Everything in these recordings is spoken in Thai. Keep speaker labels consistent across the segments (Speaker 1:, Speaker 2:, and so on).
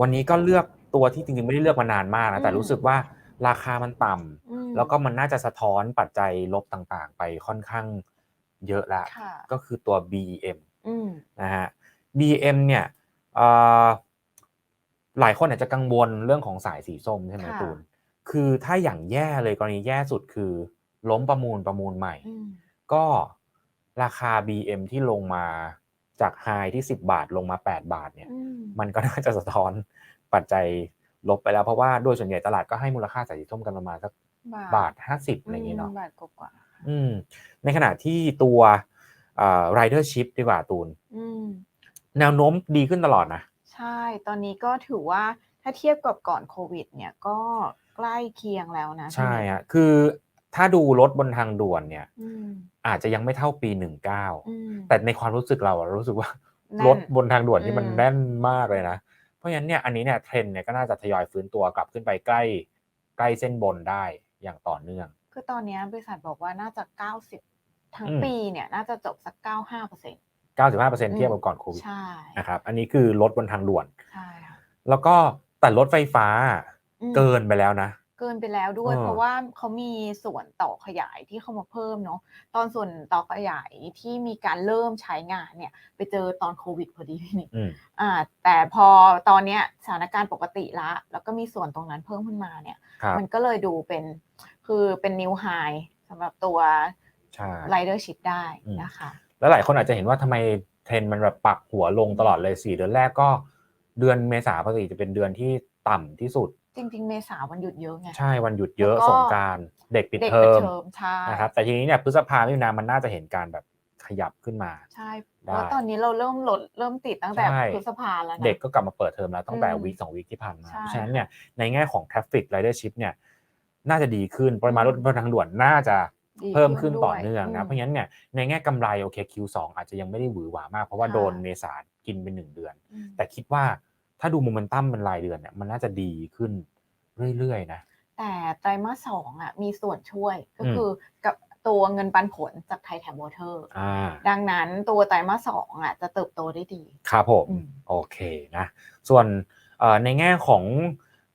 Speaker 1: วันนี้ก็เลือกตัวที่จริงๆไม่ได้เลือกมานานมากนะแต่
Speaker 2: อืม
Speaker 1: รู้สึกว่าราคามันต่ำ
Speaker 2: อืม
Speaker 1: แล้วก็มันน่าจะสะท้อนปัจจัยลบต่างๆ ไปค่อนข้างเยอะแล้ว
Speaker 2: ค่ะ
Speaker 1: ก็คือตัว BEM
Speaker 2: อืม
Speaker 1: นะฮะ BM เนี่ยเอ่อหลายคนอาจจะกังวลเรื่องของสายสีส้มใช่ไหม
Speaker 2: ค่ะ
Speaker 1: ตูนคือถ้าอย่างแย่เลยกรณีแย่สุดคือ ล้มประมูลประมูลใหม่
Speaker 2: อืม
Speaker 1: ก็ราคา BM ที่ลงมา จากไฮที่ 10 บาทลงมา 8 บาทเนี่ย
Speaker 2: อืม
Speaker 1: มันก็น่าจะสะท้อนปัจจัยลบไปแล้วเพราะว่าโดยส่วนใหญ่ตลาดก็ให้มูลค่าสายสีส้มกันประมาณสักบาท50อะไรอย่างเงี้ยเนาะ
Speaker 2: มบาทกว่า
Speaker 1: อืมในขณะที่ตัวเอ่อ ridership ดีกว่าตูน
Speaker 2: ๆอืม
Speaker 1: แนวโน้มดีขึ้นตลอดนะ
Speaker 2: ใช่ตอนนี้ก็ถือว่าถ้าเทียบกับก่อนโควิด เนี่ยก็ใกล้เคียงแล้วนะ
Speaker 1: ใช่
Speaker 2: พี่
Speaker 1: ฮะคือ ถ้าดูรถบนทางด่วนเนี่ย
Speaker 2: อืม
Speaker 1: อาจจะยังไม่เท่าปี
Speaker 2: อื
Speaker 1: 19
Speaker 2: ม
Speaker 1: แต่ในความรู้สึกเราอะรู้สึกว่า
Speaker 2: แน่น
Speaker 1: รถบนทางด่วนที่มัน
Speaker 2: อืม
Speaker 1: แน่นมากเลยนะ เพราะฉะนั้นเนี่ยอันนี้เนี่ยเทรนด์เนี่ยก็น่าจะทยอยฟื้นตัวกลับขึ้นไปใกล้ใกล้เส้นบนได้อย่างต่อเนื่อง
Speaker 2: คือตอนเนี้ยบริษัทบอกว่าน่าจะ 90 ทั้ง
Speaker 1: อืม
Speaker 2: ปีเนี่ยน่าจะจบสัก 95เปอร์เซ็นต์
Speaker 1: 95%เทียบกับก่อนโควิด
Speaker 2: ใช่
Speaker 1: นะครับอันนี้คือรถบนทางด่วน
Speaker 2: ใช่ค่ะ
Speaker 1: แล้วก็แต่รถไฟฟ้า
Speaker 2: อืม
Speaker 1: เกินไปแล้วนะ
Speaker 2: เกินไปแล้วด้วย
Speaker 1: เออ
Speaker 2: เพราะว่าเขามีส่วนต่อขยายที่เข้ามาเพิ่มเนาะตอนส่วนต่อขยายที่มีการเริ่มใช้งานเนี่ย ไปเจอตอนโควิดพอดีพี่นิก
Speaker 1: อืม
Speaker 2: อ่า แต่พอตอนเนี้ยสถานการณ์ปกติละ แล้วก็มีส่วนตรงนั้นเพิ่มขึ้นมาเนี่ย
Speaker 1: ครับ
Speaker 2: มันก็เลยดูเป็นคือเป็นนิวไฮสำหรับตัว
Speaker 1: ใช่
Speaker 2: ridership ได้
Speaker 1: อืม
Speaker 2: นะคะ
Speaker 1: แล้วหลายคนอาจจะเห็นว่าทำไมเทรนด์มันแบบปักหัวลงตลอดเลยสี่เดือนแรกก็เดือนเมษาปกติจะเป็นเดือนที่ต่ำที่สุด
Speaker 2: จริง ๆ เมษาวันหยุดเยอะไง
Speaker 1: ใช่วันหยุดเยอะ
Speaker 2: แล้วก็
Speaker 1: สงกรารเด็กปิด
Speaker 2: เด็ก
Speaker 1: เท
Speaker 2: ปิ
Speaker 1: อ
Speaker 2: ด
Speaker 1: ม
Speaker 2: เทอมใช่
Speaker 1: นะครับแต่ทีนี้เนี่ยพฤษภาไม่นามันน่าจะเห็นการแบบขยับขึ้นมา
Speaker 2: ใช่
Speaker 1: ได้
Speaker 2: แล้วตอนนี้เราเริ่มลดเริ่มติดตั้งแต่
Speaker 1: ใช่
Speaker 2: พฤษภาแล้วนะ
Speaker 1: เด็กก็กลับมาเปิดเทอมแล้วตั้งแต่
Speaker 2: อืม
Speaker 1: วีคสองวีคที่ผ่านมา
Speaker 2: ใช่
Speaker 1: เพราะฉะนั้นเนี่ยในแง่ของ traffic ridership เนี่ยน่าจะดีขึ้นปริมาณรถ
Speaker 2: อืม
Speaker 1: บนทางด่วนน่าจะ
Speaker 2: ดี
Speaker 1: เพิ่มขึ้น
Speaker 2: ด้วย
Speaker 1: ต่อเนื่องนะ
Speaker 2: ม
Speaker 1: เพราะฉะนั้นเนี่ยในแง่กำไรโอเค Q2 อาจจะยังไม่ได้หวือหวามาก เพราะว่า
Speaker 2: ค่ะ
Speaker 1: โดนเมษากินเป็นหนึ่งเดือน
Speaker 2: อืม
Speaker 1: แต่คิดว่า ถ้าดูโมเมนตัมเป็นรายเดือนเนี่ยมันน่าจะดีขึ้นเรื่อยๆนะ
Speaker 2: แต่ไตรมาสสองอะมีส่วนช่วยก็
Speaker 1: อืม
Speaker 2: คือกับตัวเงินปันผลจากไทยแถมวอเตอร์
Speaker 1: อ่า
Speaker 2: ดังนั้นตัวไตรมาสสองอะจะเติบโตได้ดี
Speaker 1: ครับผม
Speaker 2: อืม
Speaker 1: โอเคนะส่วนเอ่อในแง่ของ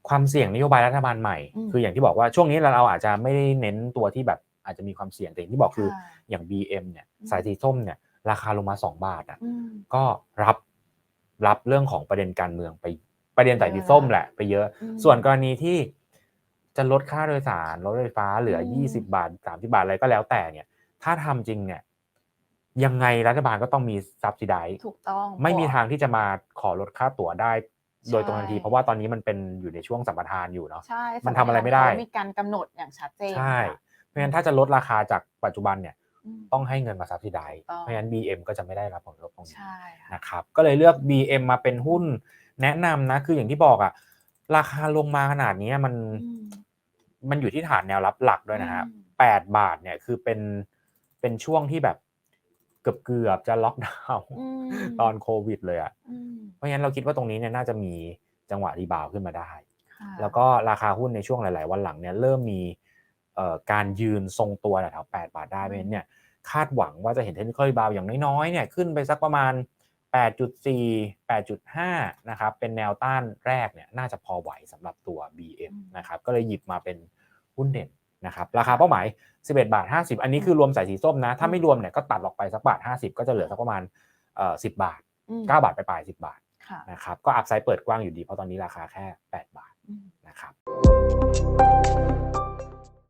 Speaker 1: ความเสี่ยงนโยบายรัฐบาลใหม่
Speaker 2: อืม
Speaker 1: คืออย่างที่บอกว่าช่วงนี้เราอาจจะไม่ได้เน้นตัวที่แบบอาจจะมีความเสี่ยงแต่อย่างที่บอกคือ
Speaker 2: ใช่
Speaker 1: อย่าง BM เนี่ย
Speaker 2: อืม
Speaker 1: สายสีส้มเนี่ยราคาลงมา 2 บาทอะ
Speaker 2: อืม
Speaker 1: ก็รับ รับเรื่องของประเด็นการเมืองไปประเด็นสายสีส้มแหละไปเยอะ
Speaker 2: อืม
Speaker 1: ส่วนกรณีที่จะลดค่าโดยสารรถไฟฟ้าเหลือ
Speaker 2: อืม
Speaker 1: 20 บาท 30 บาทอะไรก็แล้วแต่เนี่ย ถ้าทำจริงเนี่ย ยังไงรัฐบาลก็ต้องมีซับซิได
Speaker 2: ถูกต้อง
Speaker 1: ไม่มี
Speaker 2: เพระ
Speaker 1: ทางที่จะมาขอลดค่าตั๋วได้โดยตรงทันที
Speaker 2: ใช่
Speaker 1: เพราะว่าตอนนี้มันเป็นอยู่ในช่วงสัมปทานอยู่เนาะ
Speaker 2: ใช่
Speaker 1: มันทำอะไรไม่ได้
Speaker 2: เขามีการกำหนดอย่างชัดเจน
Speaker 1: ใช่
Speaker 2: ค่ะ
Speaker 1: เพราะฉะนั้นถ้าจะลดราคาจากปัจจุบันเนี่ย
Speaker 2: ม
Speaker 1: ต้องให้เงินมาซับซิได
Speaker 2: ต้อง
Speaker 1: เพราะฉะนั้น BM ก็จะไม่ได้รับผลกระทบตรงนี้
Speaker 2: ใช่ค่ะ
Speaker 1: นะครับก็เลยเลือก BM มาเป็นหุ้นแนะนำนะคืออย่างที่บอกอะราคาลงมาขนาดนี้มัน
Speaker 2: อืม
Speaker 1: มันอยู่ที่ฐานแนวรับหลักด้วยนะฮะ
Speaker 2: อืม
Speaker 1: แปดบาทเนี่ยคือเป็นเป็นช่วงที่แบบเกือบเกือบๆจะล็อกดาวน์
Speaker 2: อืม
Speaker 1: ตอนโควิดเลยอะ
Speaker 2: อืม
Speaker 1: เพราะฉะนั้นเราคิดว่าตรงนี้เนี่ยน่าจะมีจังหวะรีบาวด์ขึ้นมาได้
Speaker 2: ค่ะ
Speaker 1: แล้วก็ราคาหุ้นในช่วงหลาย ๆ วันหลังเนี่ยเริ่มมีเอ่อ การยืนทรงตัวแถวๆ8บาทได้เพราะฉะนั้นเนี่ยคาดหวังว่าจะเห็นเทคนิคอลรีบาวอย่างน้อยๆเนี่ยขึ้นไปสักประมาณ 8.4 8.5 นะครับ เป็นแนวต้านแรกเนี่ยน่าจะพอไหวสำหรับตัว BM นะครับ ก็เลยหยิบมาเป็นหุ้นเด่นนะครับ ราคาเป้าหมาย 11 บาท 50 อันนี้คือรวมสายสีส้มนะ ถ้าไม่รวมเนี่ยก็ตัดออกไปสักบาท 50 ก็จะเหลือสักประมาณเอ่อ10 บาท
Speaker 2: อืม
Speaker 1: 9บาทไปปลายๆ10 บาท
Speaker 2: ค่ะ
Speaker 1: นะครับ ก็อัพไซด์เปิดกว้างอยู่ดีเพราะตอนนี้ราคาแค่ 8 บาท
Speaker 2: อืม
Speaker 1: นะครับ